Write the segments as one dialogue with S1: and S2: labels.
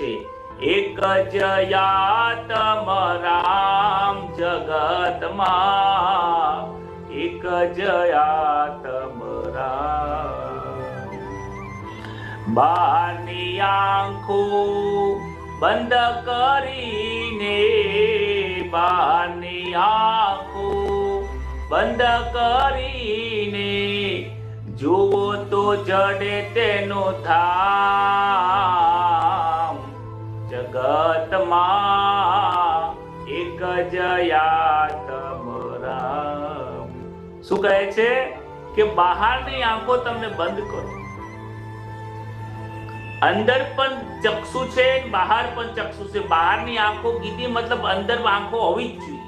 S1: છે. એક જ યાતમ રામ જગતમાં. એક જ યાતમ રામ બારની આંખો બંધ કરીને બહારની આંખો બંધ કરીને, જુઓ તો જડે તેનો થામ જગતમાં એક જયા શું કહે છે? કે બહારની આંખો તમને બંધ કરો. અંદર પણ ચક્ષુ છે, બહાર પણ ચક્ષુ છે. બહારની આંખો કીધી મતલબ અંદર આંખો હોવી જ જોઈએ.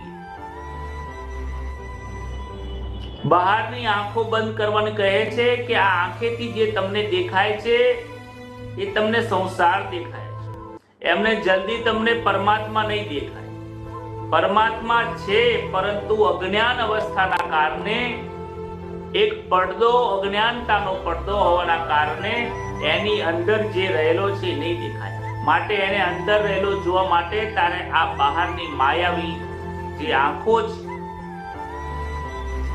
S1: બહારની આંખો બંધ કરવાની કહે છે કે આ આંખેથી જે તમને દેખાય છે, એ તમને સંસાર દેખાય એમને જલ્દી તમને પરમાત્મા નહીં દેખાય. પરમાત્મા છે, પરંતુ અજ્ઞાન અવસ્થાના કારણે એક પડદો અજ્ઞાનતાનો પડદો હોવાના કારણે એની અંદર જે રહેલો છે નહીં દેખાય. માટે એને અંદર રહેલો જોવા માટે તારે આ બહારની માયાવી જે આંખો છે,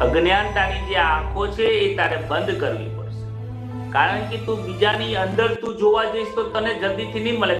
S1: અજ્ઞાનતાની જે આંખો છે એ તારે બંધ કરવી પડશે. કારણ કે તું બીજાની અંદર તું જોવા જઈશ તો તને જલ્દીથી નહીં મળે.